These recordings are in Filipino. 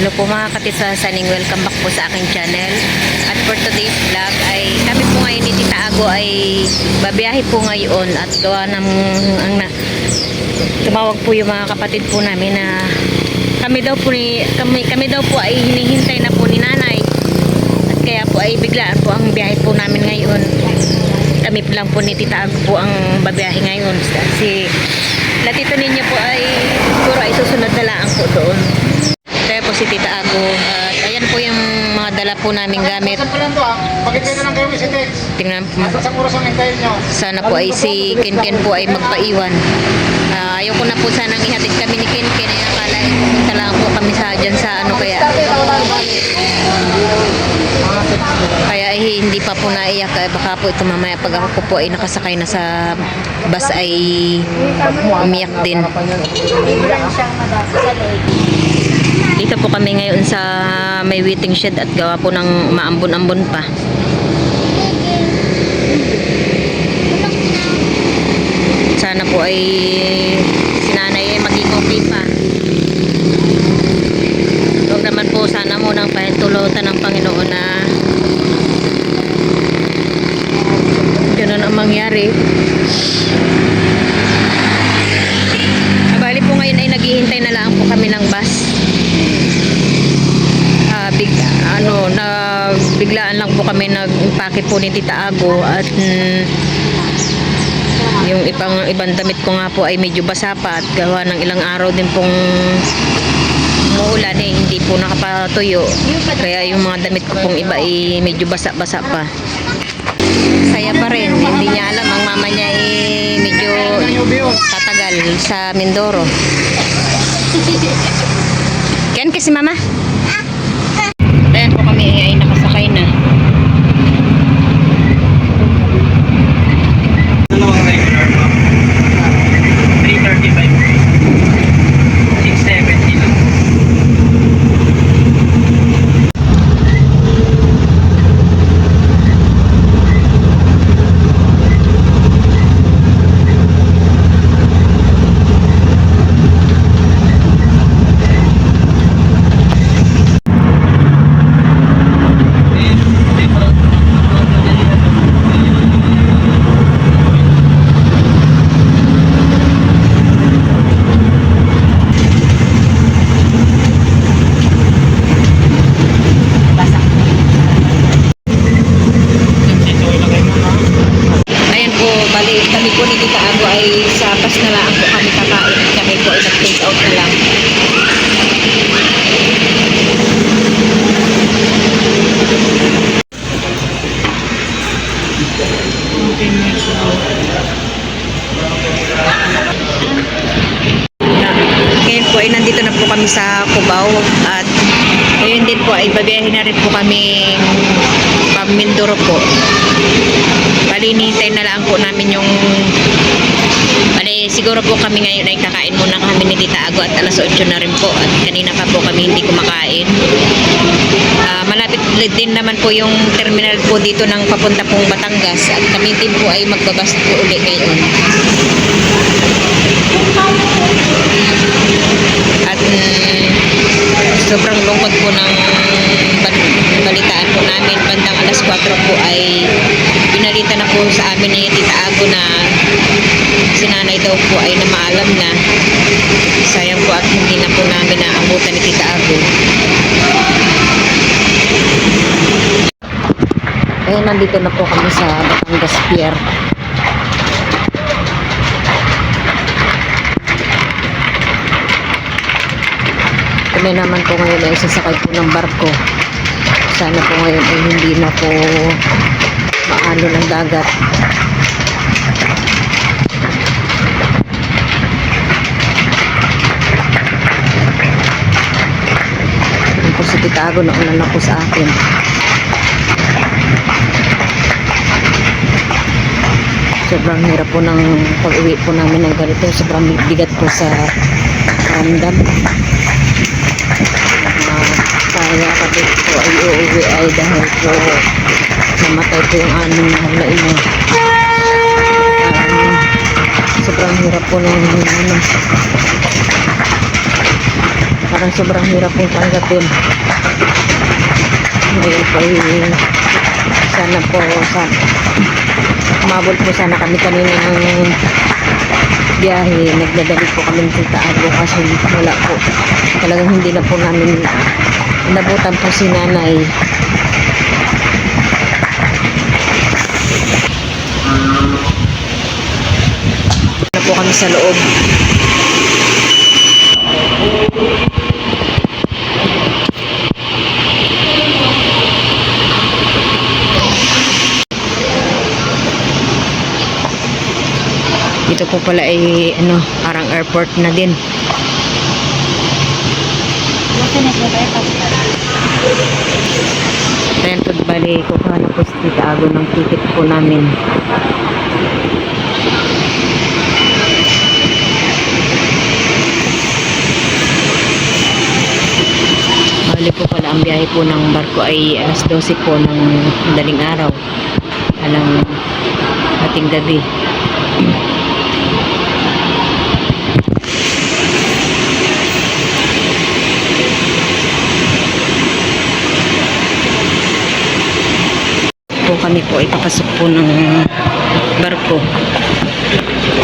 Hello po mga katisasaning, welcome back po sa aking channel. At for today's vlog ay kami po ngayon ni Tita Ago ay babiyahe po ngayon at gawa ng ang na, tumawag po yung mga kapatid po namin na kami daw po ni, kami, kami daw po ay hinihintay na po ni nanay. At kaya po ay biglaan po ang biyahe po namin ngayon. Kami lang po ni Tita Ago po ang babiyahe ngayon kasi latito ninyo po ay siguro ay susunod na lang po doon. Po si Tita Ago at ayan po yung mga dala po naming gamit. Lang ah? Lang? Tingnan po. Sa. Sana po ay si Kenken po ay magpaiwan. Ah, ayoko na po sanang ihatid kami ni Kenken. Ay akala ay pupunta lang po kami sa dyan sa ano kaya. Kaya ay hindi pa po naiyak. Ay baka po ito mamaya pag ako po ay nakasakay na sa bus ay umiyak din. Dito po kami ngayon sa may waiting shed at gawa po ng maambon-ambon pa. Sana po ay sinanay ay maging okay pa. Huwag naman po sana munang pahintulutan ng Panginoon na ganun ang mangyari. Bali po ngayon ay naghihintay na lang po kami ng bus. Ah, big, ano, na biglaan lang po kami nag-impake po ni Tita Ago at mm, yung ibang ibang damit ko nga po ay medyo basa pa at gawa ng ilang araw din pong umuulan eh, hindi po nakapatuyo. Kaya yung mga damit ko pong iba ay medyo basa-basa pa. Saya pa rin. Hindi niya alam. Ang mama niya ay medyo tatagal sa Mindoro. Yan kasi mama. Ayan po kami ay nakasakay na. Dalawang regular mo. 335. 670 lang. Ito ilagay mo na. Ayan po, bali, kami po ni Tita Ago ay sa pas na lang po kami kakain. Kami po out na lang. Ngayon po ay nandito na po kami sa Cubao at ngayon din po ay babiyahin na rin po kami Pamindoro po. Bali, na lang po namin yung Bali, siguro po kami ngayon ay kakain muna kami ni Tita Ago at alas 8 na rin po at kanina pa po kami hindi kumakain. Ah, malapit din naman po yung terminal po dito ng papunta pong Batangas at kami din po ay magbabas po uli ngayon. At mm, sobrang lungkot po ng balitaan po namin bandang alas 4 po ay binalita na po sa amin ni Tita Ago na si nanay daw po ay namaalam na. Sayang po at hindi na po namin naabutan ni Tita Ago. Eh nandito na po kami sa Batangas Pier. Kami naman po ngayon ay sasakay po ng barko sana po ngayon ay hindi na po maalo ng dagat Yan po si Titago na una na po sa akin. Sobrang hirap po ng pag-uwi po namin ng ganito. Sobrang bigat po sa karamdam. Kaya kapit po ay uuwi ay dahil po namatay po yung aming mahal na ina. Sobrang hirap po ng ano, parang sobrang hirap pong tanggapin. Ngayon po sana po sa umabot po sana kami kanina ng biyahe. Nagdadali po kami sa Taado kasi wala po. Talagang hindi na po namin nabutan po si nanay. Na po kami sa loob. Dito po pala ay ano, parang airport na din. Ayan po, bali, kukuha na po si Ago ng ticket po namin. Bali po pala ang biyahe po ng barko ay alas 12 po ng daling araw. Alang ating gabi. po kami po ay po ng barko. Dito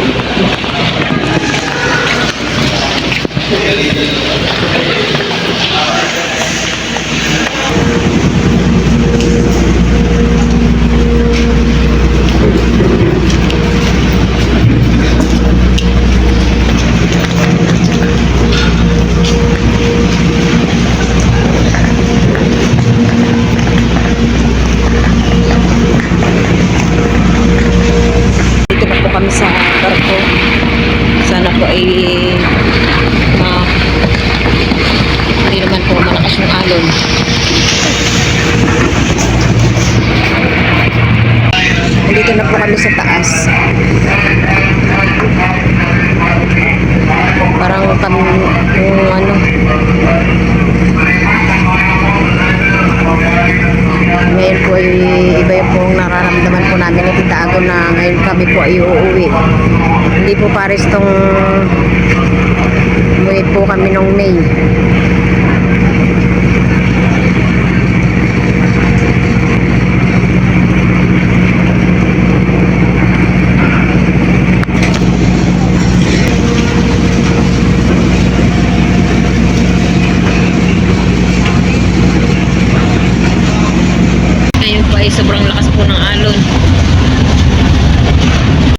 kami po ay uuwi. Hindi po pares tong umuwi po kami nung May. Ngayon po ay sobrang lakas po ng alon.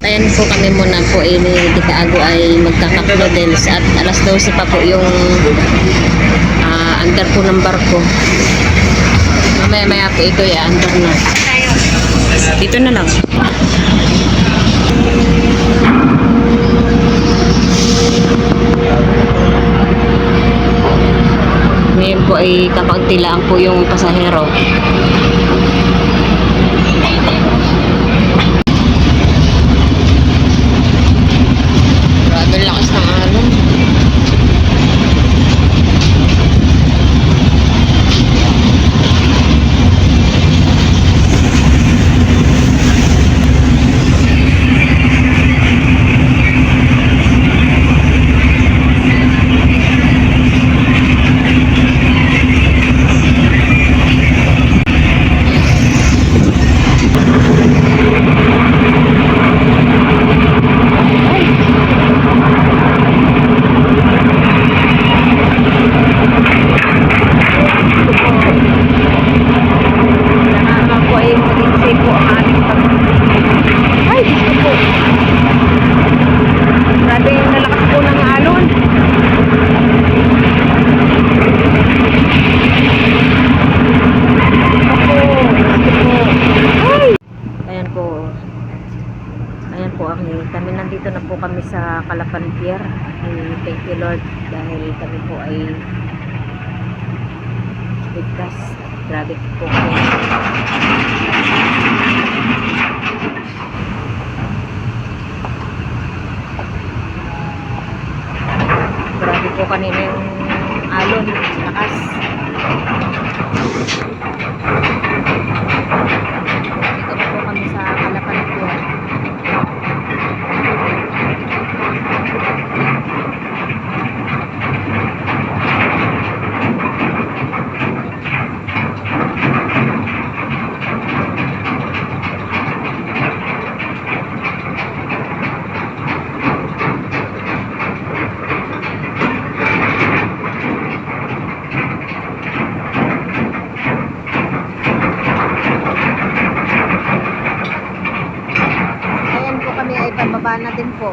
Ayan po kami muna po eh, ni Tita Ago ay magkakap noodles at alas 12 pa po yung ah, andar po ng barko. Mamaya maya po ito ay andar na. Dito na lang. Ngayon po ay kakauntilaan po yung pasahero. Nandito na po kami sa Calapan Pier. Thank you Lord dahil kami po ay ligtas. Grabe po po. Grabe po kanina yung alon, lakas. Dito na po kami sa Calapan Pier. Na din po.